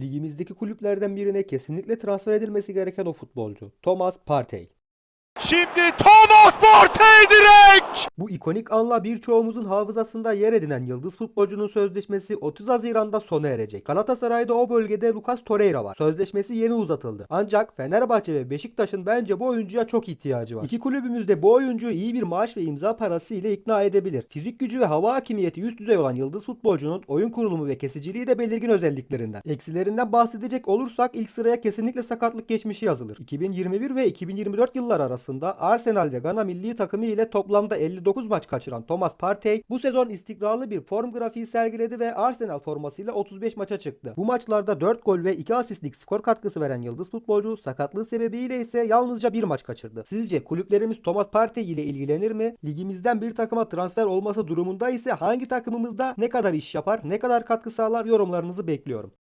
Ligimizdeki kulüplerden birine kesinlikle transfer edilmesi gereken o futbolcu. Thomas Partey. Şimdi Thomas Partey direkt. Bu ikonik anla birçoğumuzun hafızasında yer edinen yıldız futbolcunun sözleşmesi 30 Haziran'da sona erecek. Galatasaray'da o bölgede Lucas Torreira var. Sözleşmesi yeni uzatıldı. Ancak Fenerbahçe ve Beşiktaş'ın bence bu oyuncuya çok ihtiyacı var. İki kulübümüz de bu oyuncuyu iyi bir maaş ve imza parası ile ikna edebilir. Fizik gücü ve hava hakimiyeti üst düzey olan yıldız futbolcunun oyun kurulumu ve kesiciliği de belirgin özelliklerinden. Eksilerinden bahsedecek olursak ilk sıraya kesinlikle sakatlık geçmişi yazılır. 2021 ve 2024 yıllar arasında Arsenal ve Gana milli takımı ile toplamda 59 maç kaçıran Thomas Partey bu sezon istikrarlı bir form grafiği sergiledi ve Arsenal formasıyla 35 maça çıktı. Bu maçlarda 4 gol ve 2 asistlik skor katkısı veren yıldız futbolcu sakatlığı sebebiyle ise yalnızca bir maç kaçırdı. Sizce kulüplerimiz Thomas Partey ile ilgilenir mi? Ligimizden bir takıma transfer olması durumunda ise hangi takımımızda ne kadar iş yapar, ne kadar katkı sağlar yorumlarınızı bekliyorum.